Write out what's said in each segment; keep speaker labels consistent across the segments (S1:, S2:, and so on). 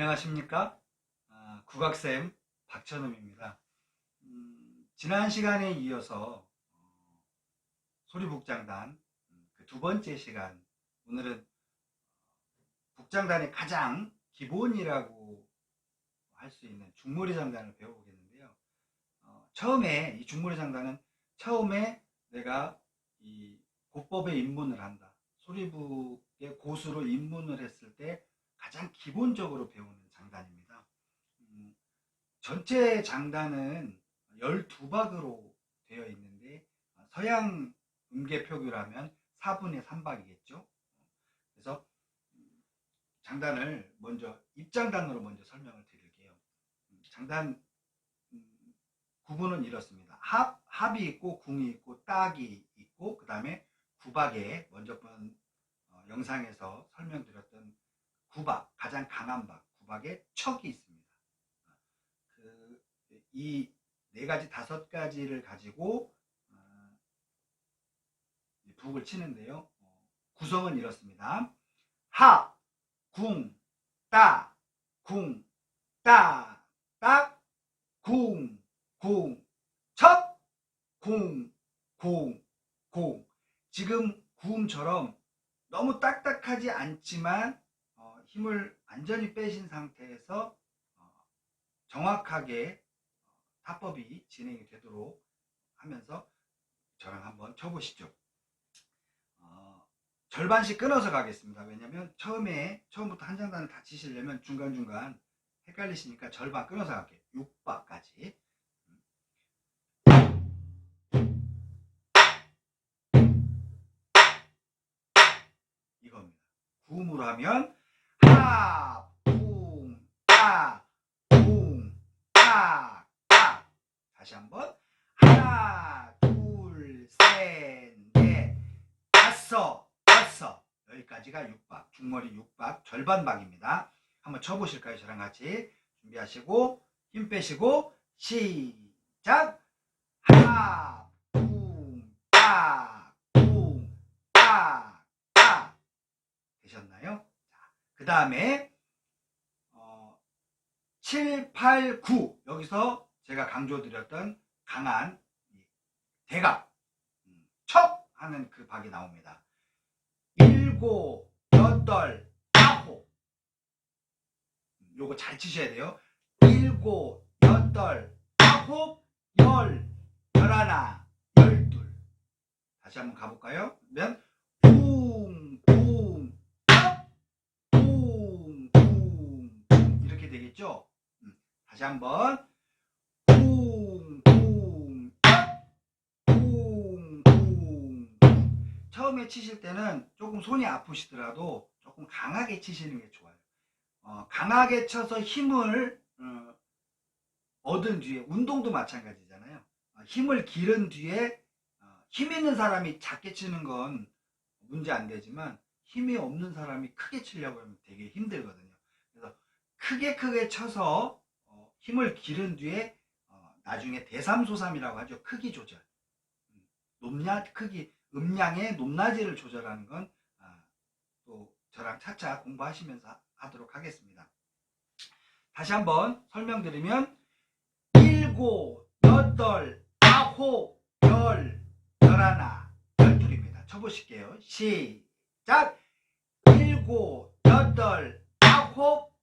S1: 안녕하십니까? 아, 국악쌤 박천음입니다. 음, 지난 시간에 이어서 어, 소리북장단 음, 그 두 번째 시간 오늘은 북장단의 가장 기본이라고 할 수 있는 중머리 장단을 배워보겠는데요. 어, 처음에 이 중머리 장단은 처음에 내가 이 고법에 입문을 한다. 소리북의 고수로 입문을 했을 때 가장 기본적으로 배우는 장단입니다. 음, 전체 장단은 12박으로 되어 있는데 어, 서양 음계표기라면 4분의 3박이겠죠. 그래서 음, 장단을 먼저 입장단으로 먼저 설명을 드릴게요. 음, 장단 음, 구분은 이렇습니다. 합, 합이 있고 궁이 있고 딱이 있고 그 다음에 구박에 먼저 번 어, 영상에서 설명드렸던 구박, 가장 강한 박, 구박에 척이 있습니다. 그, 이 네 가지, 다섯 가지를 가지고, 어, 이 북을 치는데요. 어, 구성은 이렇습니다. 하, 궁, 따, 궁, 따, 딱, 궁, 궁, 척, 궁, 궁, 궁. 지금 구음처럼 너무 딱딱하지 않지만 어, 힘을 완전히 빼신 상태에서 어, 정확하게 어, 타법이 진행이 되도록 하면서 저랑 한번 쳐보시죠. 어, 절반씩 끊어서 가겠습니다. 왜냐면 처음에 처음부터 한 장단을 다 치시려면 중간중간 헷갈리시니까 절반 끊어서 갈게요. 6박까지. 이겁니다. 구음으로 하면 하, 붕, 따, 붕, 따, 따. 다시 한번 하나, 둘, 셋, 넷, 다섯, 다섯. 여기까지가 6박, 중머리 6박, 절반 박입니다. 한번 쳐보실까요? 저랑 같이 준비하시고 힘 빼시고 시작. 하, 붕, 다음에 어, 7, 8, 9 여기서 제가 강조드렸던 강한 이 대각 음, 척 하는 그 박이 나옵니다. 일곱, 여덟, 음, 요거 잘 치셔야 돼요. 일곱, 여덟, 아홉, 열, 열하나, 다시 한번 가볼까요? 그러면 되겠죠? 음, 다시 한번 처음에 치실 때는 조금 손이 아프시더라도 조금 강하게 치시는 게 좋아요. 어, 강하게 쳐서 힘을 어, 얻은 뒤에 운동도 마찬가지잖아요. 어, 힘을 기른 뒤에 어, 힘 있는 사람이 작게 치는 건 문제 안 되지만 힘이 없는 사람이 크게 치려고 하면 되게 힘들거든요. 크게 크게 쳐서 어, 힘을 기른 뒤에 어, 나중에 대삼소삼이라고 하죠. 크기 조절. 음, 높낮 크기 음량의 높낮이를 조절하는 건 아, 또 저랑 차차 공부하시면서 하- 하도록 하겠습니다. 다시 한번 설명드리면 일곱, 여덟, 아홉, 열, 열하나, 열둘입니다. 쳐보실게요. 시작! 일곱, 여덟, 아홉,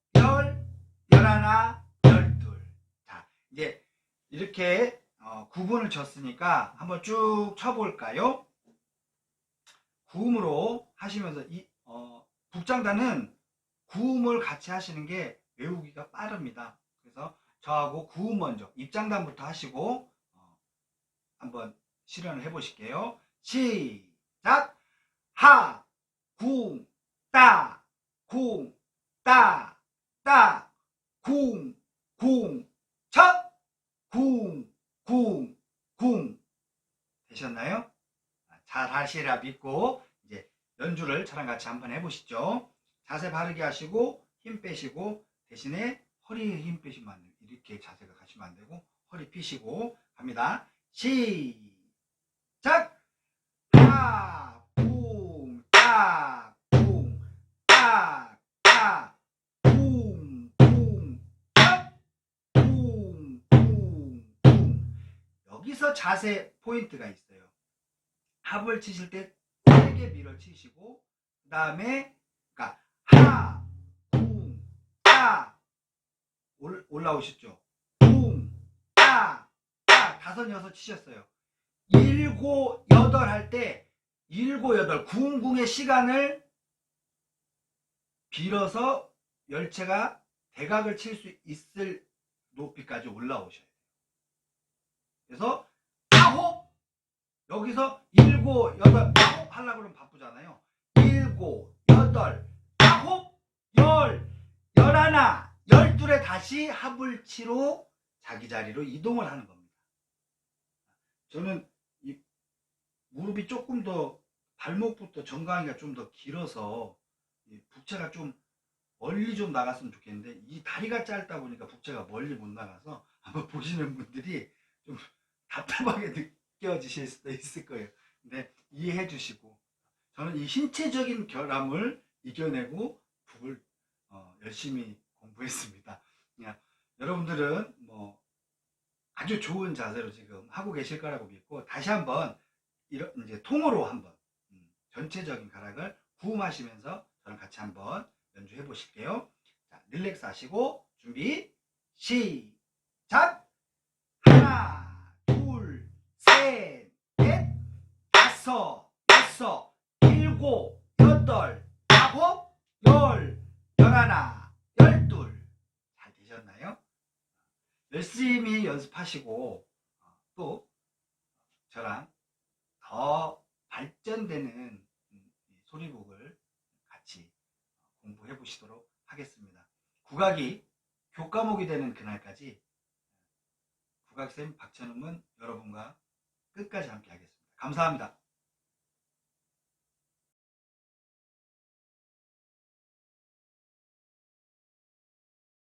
S1: 열둘. 자, 이제 이렇게 어, 구분을 쳤으니까 한번 쭉 쳐볼까요? 구음으로 하시면서 이 어, 북장단은 구음을 같이 하시는 게 외우기가 빠릅니다. 그래서 저하고 구음 먼저 입장단부터 하시고 어, 한번 실현을 해보실게요. 시작! 하, 궁, 따, 궁, 따, 따, 궁, 궁, 척, 궁, 궁, 궁. 되셨나요? 잘 하시리라 믿고 이제 연주를 저랑 같이 한번 해보시죠. 자세 바르게 하시고 힘 빼시고 대신에 허리에 힘 빼시면 안 돼요. 이렇게 자세가 가시면 안 되고 허리 피시고 갑니다. 시작! 하, 붕, 따, 여기서 자세 포인트가 있어요. 합을 치실 때 세게 밀어 치시고 그 다음에 그러니까 하, 쿵, 따 올- 올라오셨죠. 쿵, 따, 따 다섯 여섯 치셨어요. 일곱 여덟 할 때 일곱 여덟 궁궁의 시간을 빌어서 열체가 대각을 칠 수 있을 높이까지 올라오셔야 돼요. 그래서 여기서 일곱 여덟 아홉 하려고 그러면 바쁘잖아요. 일곱 여덟 아홉 열 열하나 열둘에 다시 합을 치로 자기 자리로 이동을 하는 겁니다. 저는 이 무릎이 조금 더 발목부터 정강이가 좀 더 길어서 이 북체가 좀 멀리 좀 나갔으면 좋겠는데 이 다리가 짧다 보니까 북체가 멀리 못 나가서 아마 보시는 분들이 좀 답답하게 느 껴지실 수도 있을 거예요. 근데 이해해 주시고 저는 이 신체적인 결함을 이겨내고 북을 어, 열심히 공부했습니다. 그냥 여러분들은 뭐 아주 좋은 자세로 지금 하고 계실 거라고 믿고 다시 한번 이런 이제 통으로 한번 음, 전체적인 가락을 구음하시면서 저랑 같이 한번 연주해 보실게요. 자, 릴렉스 하시고 준비 시작. 하나, 둘, 셋, 넷, 다섯, 여섯, 일곱, 여덟, 아홉, 열, 열하나, 열둘. 잘 되셨나요? 열심히 연습하시고 어, 또 저랑 더 발전되는 소리북을 같이 공부해 보시도록 하겠습니다. 국악이 교과목이 되는 그날까지 국악쌤 박찬웅은 여러분과 끝까지 함께 하겠습니다. 감사합니다.